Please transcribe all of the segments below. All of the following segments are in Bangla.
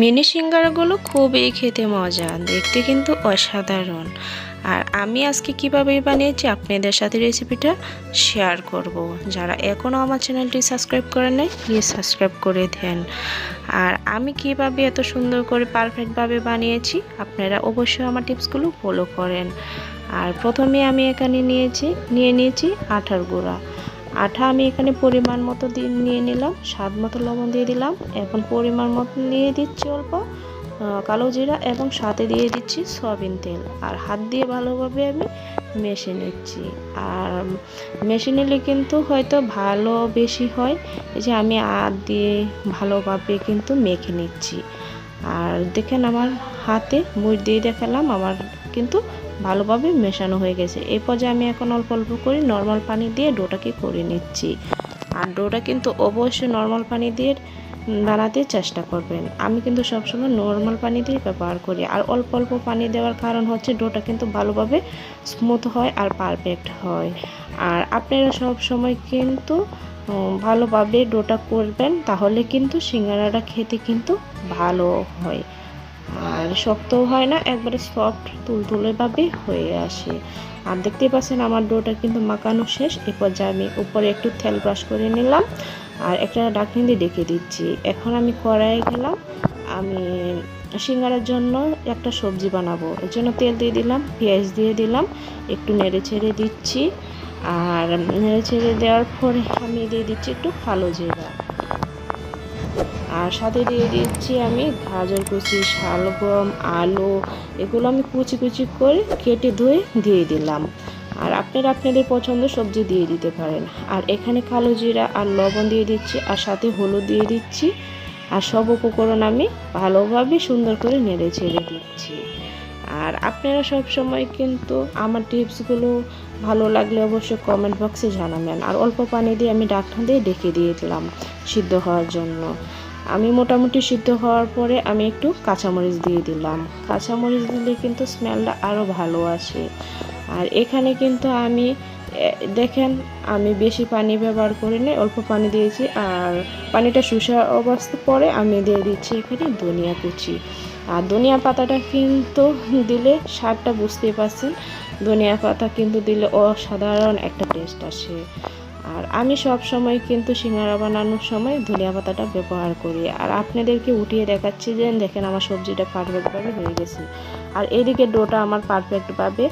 মিনি সিঙ্গারাগুলো খুবই খেতে মজা, দেখতে কিন্তু অসাধারণ। আর আমি আজকে কীভাবে বানিয়েছি আপনাদের সাথে রেসিপিটা শেয়ার করব। যারা এখনও আমার চ্যানেলটি সাবস্ক্রাইব করেন নাই প্লিজ সাবস্ক্রাইব করে দেন। আর আমি কীভাবে এত সুন্দর করে পারফেক্টভাবে বানিয়েছি, আপনারা অবশ্যই আমার টিপসগুলো ফলো করেন। আর প্রথমে আমি এখানে নিয়েছি, নিয়ে নিয়েছি আঠার গুঁড়া। আঠা আমি এখানে পরিমাণ মতো দিয়ে নিয়ে নিলাম, স্বাদ মতো লবণ দিয়ে দিলাম। এখন পরিমাণ মতো দিয়ে দিচ্ছি অল্প কালো জিরা এবং সাথে দিয়ে দিচ্ছি সয়াবিন তেল। আর হাত দিয়ে ভালোভাবে আমি মেশে নিচ্ছি। আর মেশে নিলে কিন্তু হয়তো ভালো বেশি হয়, এই যে আমি হাত দিয়ে ভালোভাবে কিন্তু মেখে নিচ্ছি। আর দেখেন আমার হাতে মুড় দিয়ে দেখালাম, আমার কিন্তু ভালোভাবে মেশানো হয়ে গেছে। এই পর্যায়ে আমি এখন অল্প অল্প করে নর্মাল পানি দিয়ে ডোটাকে করে নিচ্ছি। আর ডোটা কিন্তু অবশ্যই নর্মাল পানি দিয়ে বানাতে চেষ্টা করবেন। আমি কিন্তু সবসময় নর্মাল পানি দিয়ে ব্যবহার করি। আর অল্প অল্প পানি দেওয়ার কারণ হচ্ছে ডোটা কিন্তু ভালোভাবে স্মুথ হয় আর পারফেক্ট হয়। আর আপনারা সব সময় কিন্তু ভালোভাবে ডোটা করবেন, তাহলে কিন্তু সিঙ্গারাটা খেতে কিন্তু ভালো হয়। আর শক্তও হয় না, একবারে সফট তুলতুলেভাবে হয়ে আসে। আর দেখতেই পাচ্ছেন আমার ডোটা কিন্তু মাখানো শেষ। এ পর্যায়ে আমি উপরে একটু তেল ব্রাশ করে নিলাম আর একটা ডাকনি দিয়ে ডেকে দিচ্ছি। এখন আমি কড়াইয়ে গেলাম। আমি সিঙ্গারার জন্য একটা সবজি বানাবো। এর জন্য তেল দিয়ে দিলাম, পেঁয়াজ দিয়ে দিলাম, একটু নেড়ে ছেড়ে দিচ্ছি। আর নেড়ে ছেড়ে দেওয়ার পরে আমি দিয়ে দিচ্ছি একটু কালো জিরা। আর সাথে দিয়ে দিচ্ছি আমি গাজর কুচি, শালগম, আলু, এগুলো আমি কুচি কুচি করে কেটে ধুয়ে দিয়ে দিলাম। আর আপনারা আপনাদের পছন্দ সবজি দিয়ে দিতে পারেন। আর এখানে কালো জিরা আর লবণ দিয়ে দিচ্ছি, আর সাথে হলুদ দিয়ে দিচ্ছি। আর সব উপকরণ আমি ভালোভাবে সুন্দর করে নেড়ে ছেড়ে দিচ্ছি। আর আপনারা সব সময় কিন্তু আমার টিপসগুলো ভালো লাগলে অবশ্যই কমেন্ট বক্সে জানাবেন। আর অল্প পানি দিয়ে আমি ডাকনা দিয়ে ডেকে দিয়ে দিলাম সিদ্ধ হওয়ার জন্য। আমি মোটামুটি সিদ্ধ হওয়ার পরে আমি একটু কাঁচামরিচ দিয়ে দিলাম। কাঁচামরিচ দিলে কিন্তু স্মেলটা আরও ভালো আসে। আর এখানে কিন্তু আমি দেখেন, আমি বেশি পানি ব্যবহার করি না অল্প পানি দিয়েছি। আর পানিটা শুষা অবস্থা পরে আমি দিয়ে দিচ্ছি এখানে ধনিয়া কুচি। আর ধনিয়া পাতাটা কিন্তু দিলে স্বাদটা বুঝতেই পারছেন। ধনিয়া পাতা কিন্তু দিলে অসাধারণ একটা টেস্ট আসে। আমি সব সময় কিন্তু সিঙ্গারা বানানোর সময় ধনিয়া পাতাটা ব্যবহার করি। আর আপনাদেরকে উঠিয়ে দেখাচ্ছি যে, দেখেন আমার সবজিটা পারফেক্টভাবে হয়ে গেছে। আর এদিকে ডোটা আমার পারফেক্টভাবে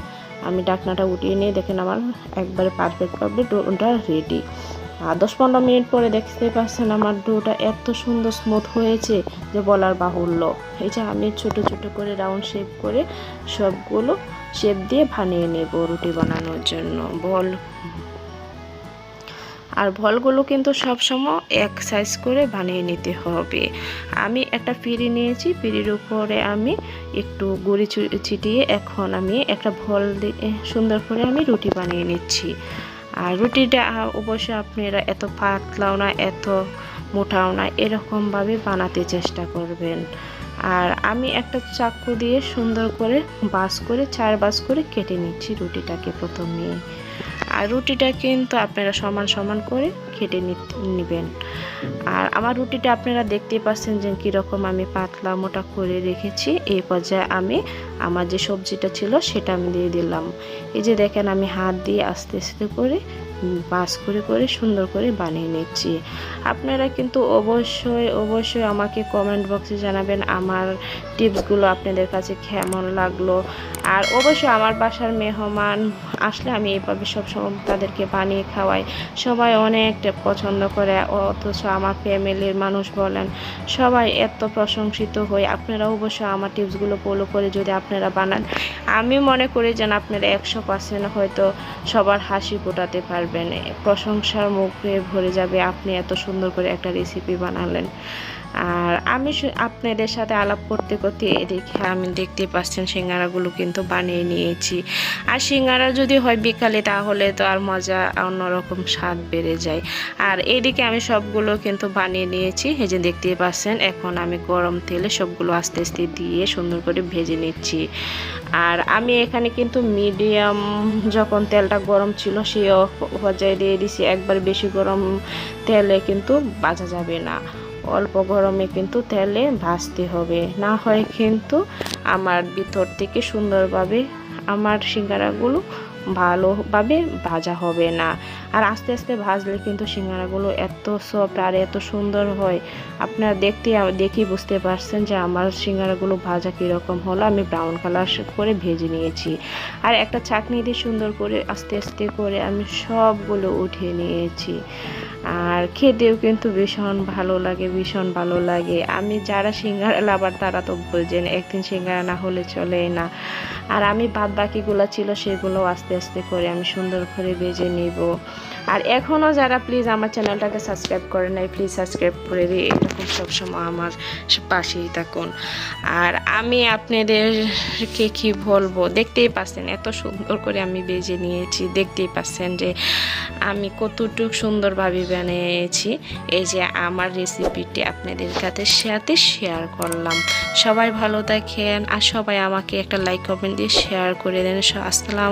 আমি ডাকনাটা উঠিয়ে নিয়ে, দেখেন আমার একবারে পারফেক্টভাবে ডোটা রেডি আর দশ পনেরো মিনিট পরে দেখতে পাচ্ছেন আমার ডোটা এত সুন্দর স্মুথ হয়েছে যে বলার বাহুল্য। এই যে আমি ছোট ছোট করে রাউন্ড শেপ করে সবগুলো শেপ দিয়ে বানিয়ে নেব রুটি বানানোর জন্য। বল। আর ভলগুলো কিন্তু সবসময় এক সাইজ করে বানিয়ে নিতে হবে। আমি একটা পিড়ি নিয়েছি, পিড়ির উপরে আমি একটু গুড়ি ছিটিয়ে এখন আমি একটা ভল সুন্দর করে আমি রুটি বানিয়ে নিচ্ছি। আর রুটিটা অবশ্যই আপনারা এত পাতলাও না, এত মোটাও না, এরকমভাবে বানাতে চেষ্টা করবেন। আর আমি একটা চাকু দিয়ে সুন্দর করে বাস করে, চার বাস করে কেটে নিচ্ছি রুটিটাকে প্রথমে। আর রুটিটা কিন্তু আপনারা সমান সমান করে খেটে নেবেন। আর আমার রুটিটা আপনারা দেখতে পাচ্ছেন যে কীরকম আমি পাতলা মোটা করে রেখেছি। এই পর্যায়ে আমি আমার যে সবজিটা ছিল সেটা আমি দিয়ে দিলাম। এই যে দেখেন আমি হাত দিয়ে আস্তে আস্তে করে বাস করে করে সুন্দর করে বানিয়ে নিচ্ছি। আপনারা কিন্তু অবশ্যই অবশ্যই আমাকে কমেন্ট বক্সে জানাবেন আমার টিপসগুলো আপনাদের কাছে কেমন লাগল। আর অবশ্যই আমার বাসার মেহমান আসলে আমি এইভাবে সবসময় তাদেরকে বানিয়ে খাওয়াই। সবাই অনেক পছন্দ করে, অথচ আমার ফ্যামিলির মানুষ বলেন, সবাই এত প্রশংসিত হয়ে আপনারা অবশ্যই আমার টিপসগুলো ফলো করে যদি আপনারা বানান, আমি মনে করি যেন আপনারা একশো পার্সেন্ট হয়তো সবার হাসি ফোটাতে পারবেন। প্রশংসার মুখে ভরে যাবে। আপনি এত সুন্দর করে একটা রেসিপি বানালেন। আর আমি আপনাদের সাথে আলাপ করতে করতে এদিকে আমি দেখতে পাচ্ছেন সিঙ্গারাগুলো কিন্তু বানিয়ে নিয়েছি। আর সিঙ্গারা যদি হয় বিকালে তাহলে তো আর মজা অন্যরকম স্বাদ বেড়ে যায়। আর এদিকে আমি সবগুলো কিন্তু বানিয়ে নিয়েছি। এই যে দেখতেই পাচ্ছেন, এখন আমি গরম তেলে সবগুলো আস্তে আস্তে দিয়ে সুন্দর করে ভেজে নিচ্ছি। আর আমি এখানে কিন্তু মিডিয়াম যখন তেলটা গরম ছিল সেই পর্যায়ে দিয়ে দিছি। একবার বেশি গরম তেলে কিন্তু বাজা যাবে না। অল্প গরমে কিন্তু তেলে ভাজতে হবে। না হয় কিন্তু আমার ভিতর থেকে সুন্দরভাবে আমার সিঙ্গারাগুলো ভালোভাবে ভাজা হবে না। আর আস্তে আস্তে ভাজলে কিন্তু সিঙ্গারাগুলো এত সফট আর এত সুন্দর হয়। আপনারা দেখতে দেখি বুঝতে পারছেন যে আমার সিঙ্গারাগুলো ভাজা কীরকম হলো। আমি ব্রাউন কালার করে ভেজে নিয়েছি। আর একটা চাটনি দিয়ে সুন্দর করে আস্তে আস্তে করে আমি সবগুলো উঠিয়ে নিয়েছি। আর খেতেও কিন্তু ভীষণ ভালো লাগে, ভীষণ ভালো লাগে। আমি যারা সিঙ্গারা লাভার, তারা তো বলছেন একদিন সিঙ্গারা না হলে চলে না। আর আমি বাদ বাকিগুলো ছিল, সেগুলো আস্তে আস্তে করে আমি সুন্দর করে বেজে নিব। আর এখনও যারা প্লিজ আমার চ্যানেলটাকে সাবস্ক্রাইব করে নাই প্লিজ সাবস্ক্রাইব করে দিয়ে এরকম সবসময় আমার পাশেই থাকুন। আর আমি আপনাদেরকে কি বলব? দেখতেই পাচ্ছেন, এত সুন্দর করে আমি বেজে নিয়েছি। দেখতেই পাচ্ছেন যে আমি কতটুকু সুন্দরভাবে বানিয়েছি। এই যে আমার রেসিপিটি আপনাদের সাথে শেয়ার করলাম। সবাই ভালো থাকেন আর সবাই আমাকে একটা লাইক কমেন্ট দিয়ে শেয়ার করে দেন। আসসালাম